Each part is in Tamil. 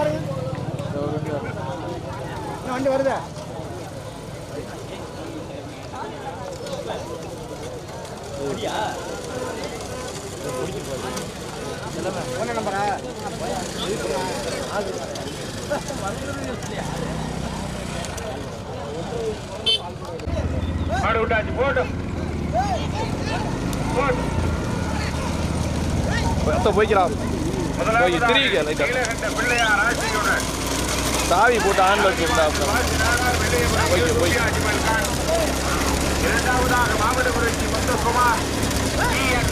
பாருங்க. வண்டி வருதா? ஒன்று நம்பரா? மாடு விட்டாச்சு போட்டு. போட்டு. அத்தை சாவி போட்டு ஆன்ல வச்சுருந்தா. இரண்டாவதாக மாவட்டபுரட்சி முத்துக்குமார்.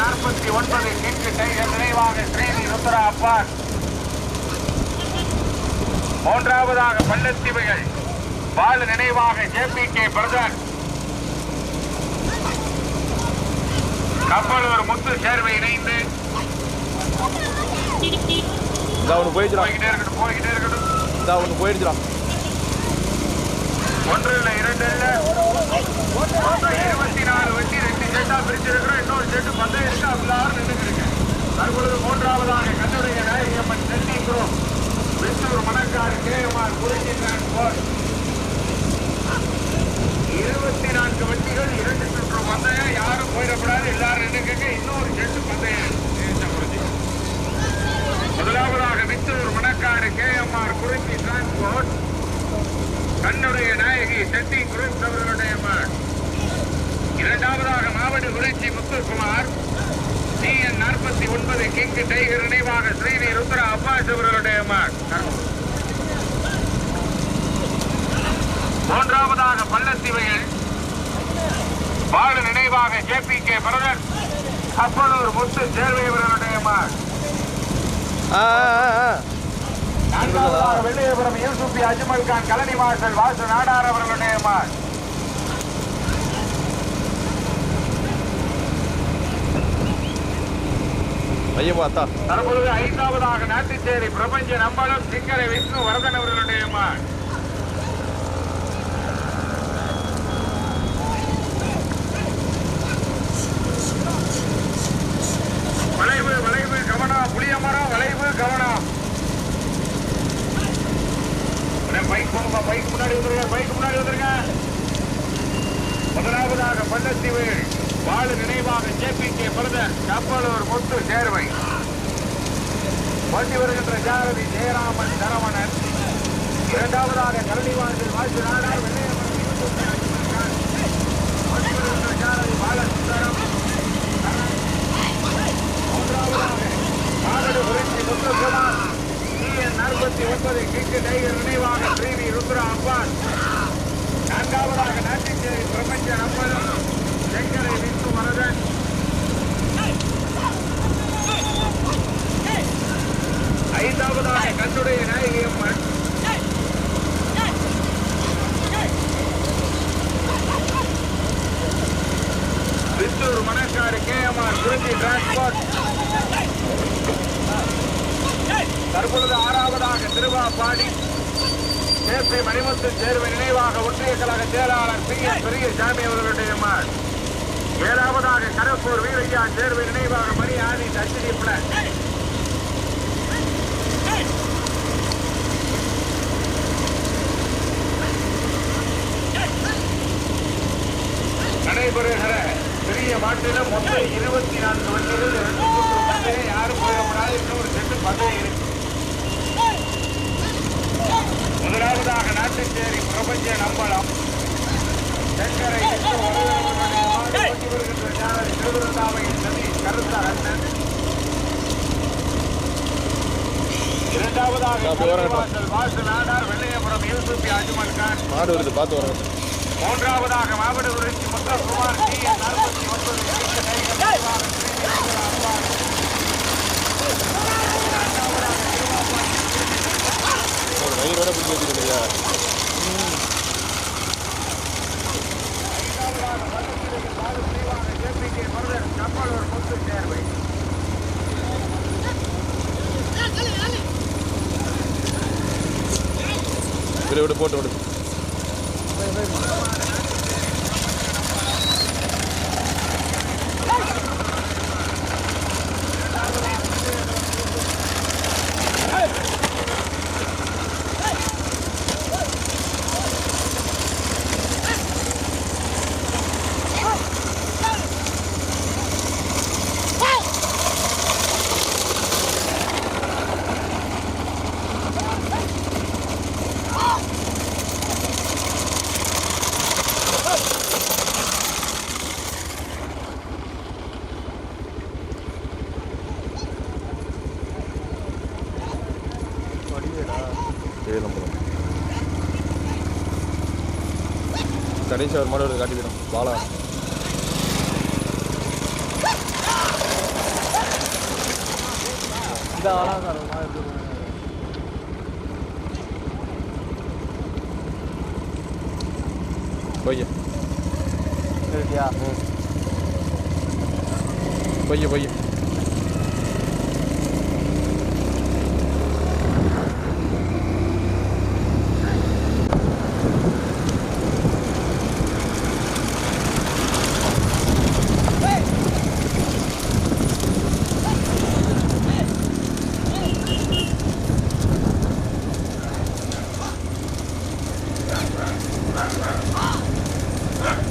நாற்பத்தி ஒன்பது கிங்கு டைகர் நினைவாக ஸ்ரீனி ருத்ரா அப்பான். மூன்றாவதாக பள்ளத்திவைகள். பாலு நினைவாக J P K brother. Kappalur Muthu Servai இணைந்து. இந்த அவனு போயிடுச்சுடா. போய்கிட்டே இருக்கட்டும் போய்கிட்டே இருக்கட்டும். இந்த அவனு போயிடுச்சுடா. ஒன்று இல்ல இரண்டு இல்ல. இருபத்தி நாலு வண்டி ரெண்டு செட்டா பிரிச்சிருக்கிறோம். இன்னொரு செட்டு பந்தம் இருக்கு எல்லாரும் நின்றுருக்கு தற்பொழுது மூன்றாவதாக Kannudaya Nayagamman group Vishnur Manakkadu KMR Kurichi transport இருபத்தி நான்கு வண்டிகள் இரண்டு சுற்று பந்தயம். யாரும் போயிடக்கூடாது. எல்லாரும் நின்றுக்கங்க இன்னொரு செட்டு பந்தயம். முதலாவதாக வித்தூர் மணக்காடு ஆர் குறிச்சி டிரான்ஸ்போர்ட் கண்ணுடைய நாயகி செட்டி குரூப் அவர்களுடைய மகன் இரண்டாவதாக மாவட்ட குறிச்சி முத்துக்குமார். டிஎன் நாற்பத்தி ஒன்பது கிங் டைகர் நினைவாக ஸ்ரீவி ருத்ரா அப்பாஸ் அவர்களுடைய மகன் மூன்றாவதாக பள்ளத்திவையில் பாடு நினைவாக JP K brother Appalur Muthu Servai அவர்களுடைய மகன் ஆ ஆ, ஆ. நான்காவதாக வெள்ளையபுரம் யூசுபி அஜ்மல் கான் கலனி மார்ஷல் வாசு நாடார் அவர்களுடைய மகன் பையன் பார்த்தா தற்பொழுது ஐந்தாவதாக நாட்டுச்சேரி பிரபஞ்ச நம்பலம் சிங்கரை விஷ்ணு வரதன் அவர்களுடைய மகன் வளைவு வளைவு கவனம் புளியமரம் வளைவு கவனம். பைக் போங்க பைக் முன்னாடி வந்துருங்க பைக் முன்னாடி வந்துருங்க. முதலாவதாக பள்ளத்தீவு வாழு நினைவாக J P K brother Kappalur Muthu Servai. வண்டி வருகின்ற ஜாரதி ஜெயராமன் சரவணன். இரண்டாவதாக கரடிவாசல் வாசு நாடார் வெள்ளையம்மன் வண்டி வருகின்ற ஜாரதி பாலசுந்தரம். மூன்றாவதாக மாவட்ட குறிச்சி முத்துக்குமார் டிஎன் நாற்பத்தி ஒன்பது கிக்கு டைகர் நினைவாக ஸ்ரீவி ருத்ரா அப்பான் நான்காவதாக நாட்டிச்சேரி பிரபஞ்ச நம்பலம் செங்கரை விஷ்ணு வரதன் ஐந்தாவதாக கண்ணுடைய நாயகி அம்மன் வித்தூர் மணக்காடு கேஎம்ஆர் திருச்சி டிரான்ஸ்போர்ட் தற்பொழுது ஆறாவதாக திருவாப்பாடி கேபி மணிமுத்து சேர்வை நினைவாக ஒன்றிய கழக செயலாளர் பெரிய எஸ் பெரியசாமி அவர்களுடைய மகன் ஏழாவதாக கரப்பூர் வீரையா தேர்வு நினைவாக மணி ஆதி தச்சினி பிளஸ் நடைபெறுகிற பெரிய மாட்டில மொத்தம் இருபத்தி நான்கு வண்டிகள் ரெண்டு சுற்று பந்தயம் யாரும் போயிடக்கூடாது இன்னொரு செட்டு பந்தயம் இருக்கு. முதலாவதாக நாட்டுச்சேரி பிரபஞ்ச நம்பலம். செங்கரை மாடு இரண்டாவதாக அஜ்மல் கான் வருது பார்த்து வரேன் மூன்றாவதாக மாவட்ட குறிச்சி முத்தகுமார் டி என் அறுபத்தி ஒன்பது வயிறோட வச்சுக்கணும் இல்லையா ஐந்தாவதாக வல்லத்திற்கு பாலு பிரிவாக ஜேபிகே மருதன் கப்பலூர் முத்து சேர்வை விடு விடு போட்டு விடு ஏழு நம்பர் கடைசி ஒரு மாடு வருது, காட்டி போயிடும். பாலா இந்த ஆளா சார் ஒரு மாதிரி இருக்கு. பொய்ய. சரியா? பொய்ய பொய்ய.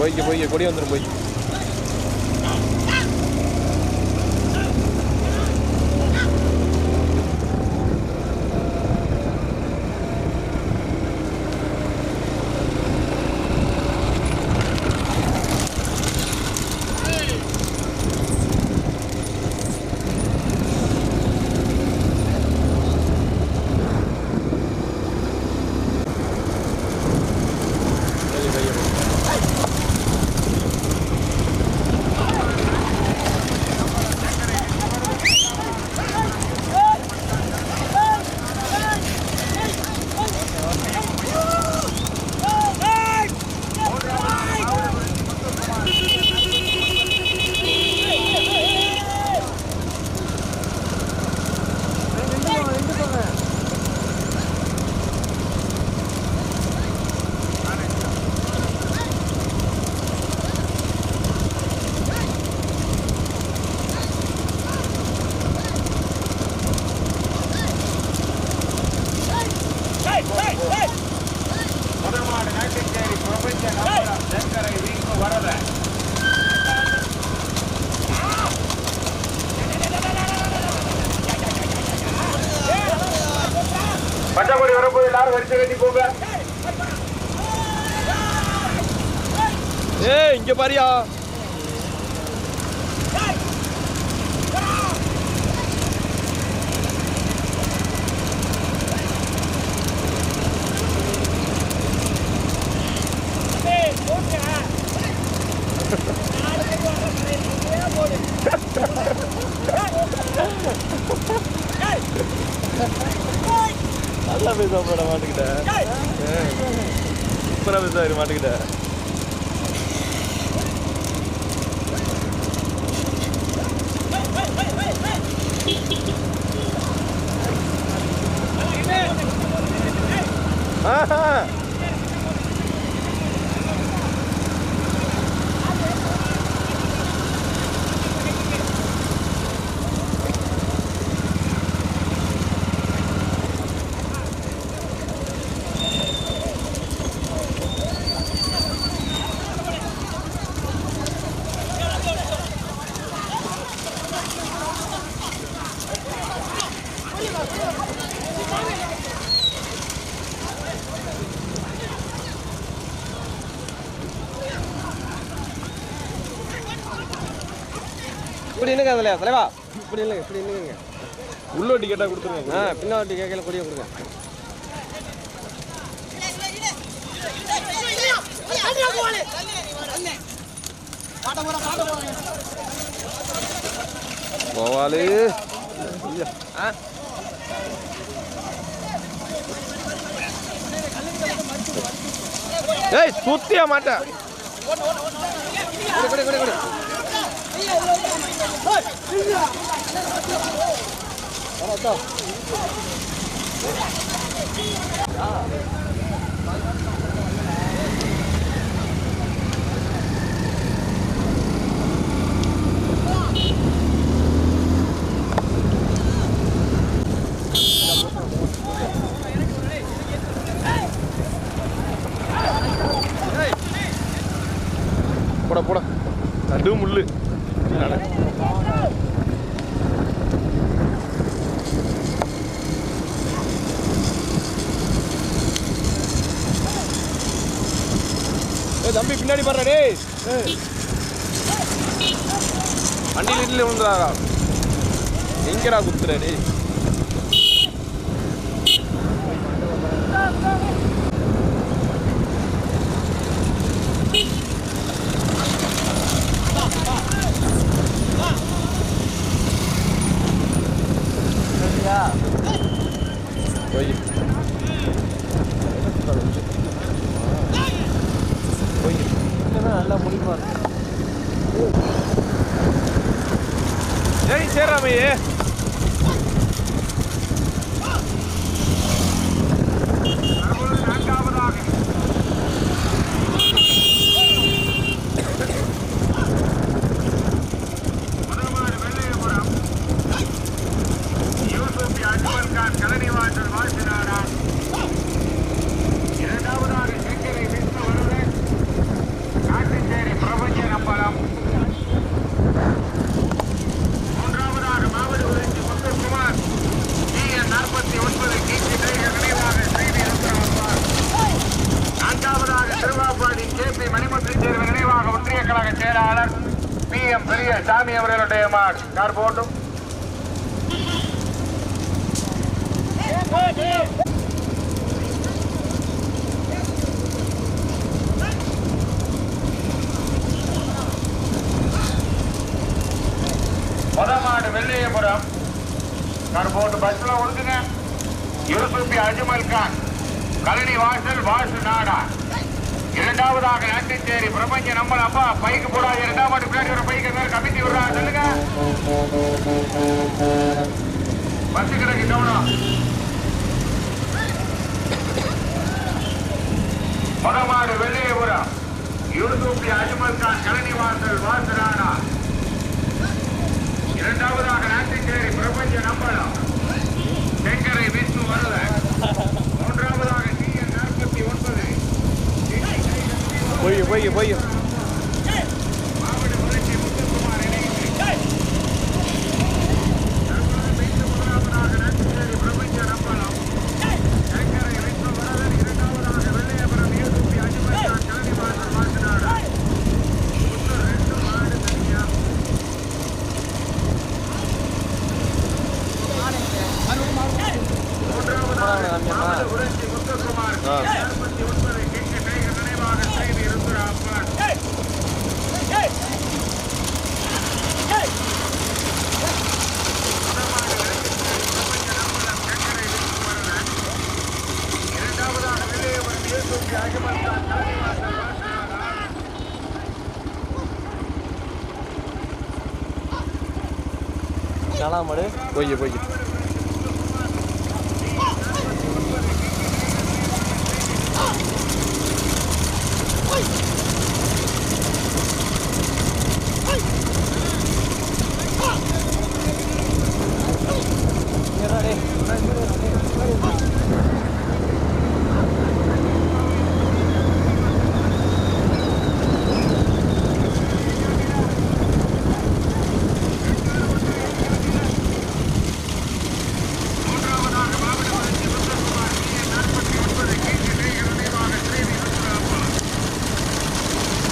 போய்க்கு போய்க்கு கொடி வந்துடும் பொய் பொய்ய பொய்ய முதல்மாடு நாட்டுச்சேரி பிரபஞ்ச நம்பரம் தென்கரை வீங்கு வரத பச்சைப்பொடி வரப்போது எல்லாரும் வரிசை கட்டி போங்க. ஏய் இங்க பாரியா. நல்லா பேச போட மாட்டுக்கிட்ட சூப்பரா பேச மாட்டுக்கிட்ட ஆஹா. இப்படி நில்லுங்க அதில் தலைவா இப்படி இல்லைங்க இப்படி நில்லுங்க. உள்ள டிக்கெட்டா கொடுத்துருங்க. ஆ பின்னாடி கேட்கல கொடியை கொடுங்க. கோவாலு ஏய் சுத்தியா மாட்டேன் போட போட. நடு முள்ளு தம்பி பின்னாடி பாரு டே வண்டியில் இட்லி விழுந்துடாதா எங்கடா குத்துற கார் போட்டும் பொதமாடு வெள்ளையபுரம் கார் போட்டு பஸ்ல ஒடுக்குங்க யூசுப்பி அஜ்மல் கான். கலனி வாசல் வாசு நாடா. ரெண்டாவதாக இரண்டாவதாக ஆண்டிச்சேரி பிரபஞ்ச நம்மள அப்பா. பைக்கு போடாது இரண்டாம் ஆண்டு பின்னாடி ஒரு பைக்கு மேல கமிட்டி விடுறா. சொல்லுங்க. பத்து கிடக்கு கவனம். மொடமாடு வெள்ளையபுரம். யூடியூப்லி அஜ்மல் கான் கலனி வாசல் வாசலானா? இரண்டாவதாக ஆண்டிச்சேரி பிரபஞ்ச நம்பளம் Sengarai Vishnu வருவன் Where you, where you, where you? ચાણા મળે? જોઈએ જોઈએ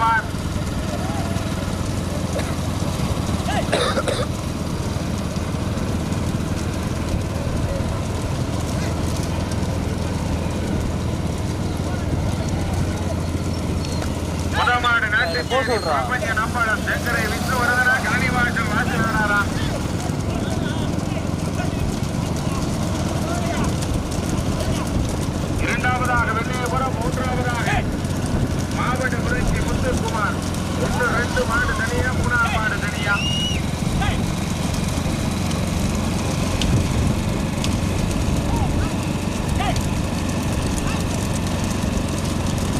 முத்துக்குமார் முதமாடு நாட்டு போ சொல்றா. பிரபஞ்ச நம்பளம் சங்கரை விஷ்ணு வரதரா கலனிவாசல் வாசனாரா இரண்டாவதாக வெள்ளையபுரம் மூன்றாவதாக மாவட்ட புரட்சி முத்துக்குமார் ஒன்று ரெண்டு மாடு தனியா மூணாவது மாடு தனியா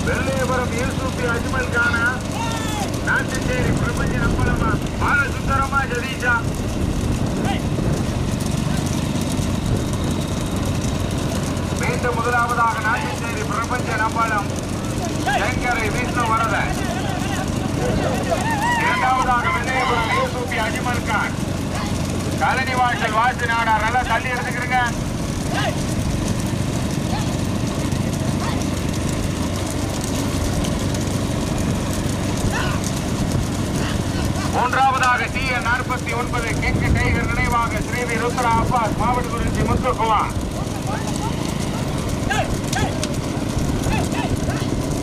வெள்ளையபுரம் யூசுப்பி அஜ்மல் கானா நாட்டுச்சேரி பிரபஞ்ச நம்பலமா பாலசுந்தரமா ஜதீஷா மீண்டும் முதலாவதாக நாட்டுச்சேரி பிரபஞ்ச நம்பலம் சங்கரை விஷ்ணு வரத. இரண்டாவதாக வெள்ளையபுரம் யூசூபி அஜிமல் கான். கலனி வாசல் வாசி நாடார் நல்லா தள்ளி எடுத்துக்கிறீங்க மூன்றாவதாக டி என் நாற்பத்தி ஒன்பது கிங் டைகர் நினைவாக ஸ்ரீவி ருத்ரா அப்பாஸ் மாவட்ட குறிச்சி முத்துக்குமார்.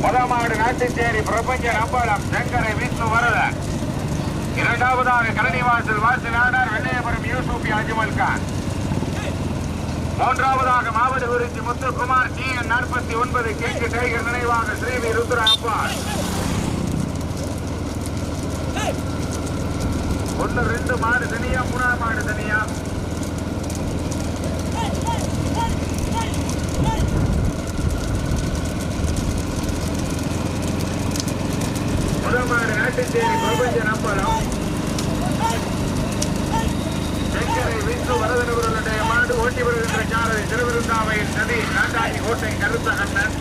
முதமாடு நாட்டுச்சேரி பிரபஞ்ச நம்பலம் சங்கரை விஷ்ணு வரத இரண்டாவதாக கலனிவாசல் வாசு நாடார் வெள்ளையபுரம் யூசுபி அஜ்மல் கான். மூன்றாவதாக மாவட்ட குறிச்சி முத்துக்குமார் டி என் நாற்பத்தி ஒன்பது கிங் டைகர் நினைவாக ஸ்ரீவி ருத்ரா அப்பாஸ் ஒன்று ரெண்டு மாடு தனியா மூணாம் மாடு தனியா முதல் மாடு நாட்டுச்சேரி பிரபஞ்ச நம்பலம் செங்கரை விஷ்ணு வரதனவர்களுடைய மாடு ஓட்டி வருகின்ற சாரதி திருவிருந்தாவையில் நதி நாட்டாணி கோட்டை கருத்த அண்ணன்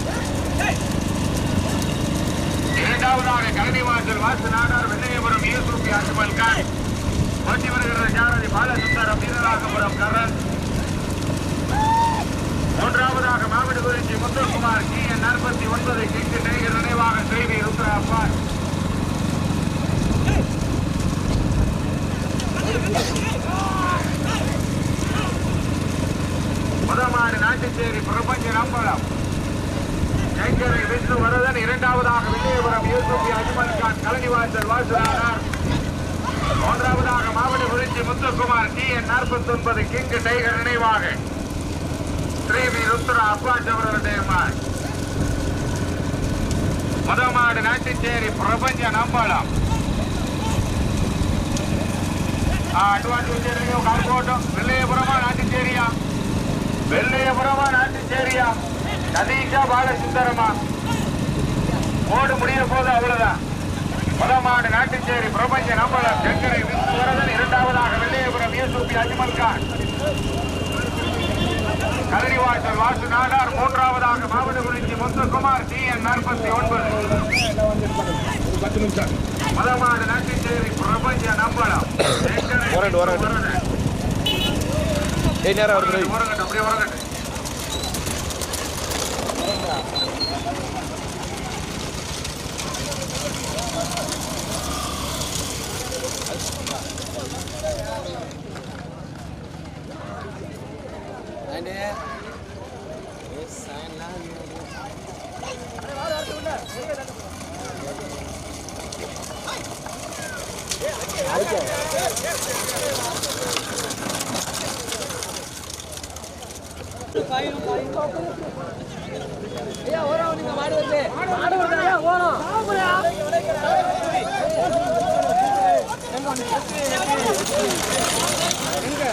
இரண்டாவதாக கரணிவாசல் வாசு நாடார் வெள்ளையபுரம் யூசுப் அஜ்மல் கான் ஓட்டி வருகிற சாரதி பாலசுந்தரம் வீரராகபுரம் கரண் மூன்றாவதாக மாவட்ட குறிச்சி முத்துக்குமார் டி என் நாற்பத்தி ஒன்பது கிங்கு டைகர் நினைவாக செய்தி ருத்ரா அப்பாஸ் முதமாடு நாட்டுச்சேரி பிரபஞ்ச நம்பலம் சங்கரை விஷ்ணு வரதன் இரண்டாவதாக வில்லியபுரம் யூசுப் அஜ்மல் கான் கலனிவாசல் மூன்றாவதாக மாவட்டபுரட்சி முத்துக்குமார் டி என். நாற்பத்தி ஒன்பது கிங் டைகர் நினைவாக. ஸ்ரீவி ருத்ரா அப்பாஜ் அவர்களுடைய மதமாடு நாட்டுச்சேரி பிரபஞ்ச நம்பளம் அட்வான்ஸ் வச்சிருக்கீங்க வெள்ளையபுரமா நாட்டுச்சேரியா வெள்ளையபுரமா நாட்டுச்சேரியா நதீஷா பாலசுந்தரமா? ஓடு முடிய போது அவ்வளவுதான். முதமாடு நாட்டுச்சேரி பிரபஞ்ச நம்பலம் செங்கரை விஷ்ணுவரதன் இரண்டாவதாக வெள்ளையபுரம் யூசுப் அஜ்மல் கான். கரடிவாசல் வாசு நாடார். மூன்றாவதாக மாவட்ட குறிச்சி முத்துக்குமார் டி என் நாற்பத்தி ஒன்பது மதமாடு நாட்டுச்சேரி பிரபஞ்ச நம்பலம் நேரம் வருது ரவி. உறங்கட்டும், அப்படியே உறங்கட்டும். ஐயா ஓரம் நீங்க மாடு வந்து மாடு வந்து ஓரம். எங்க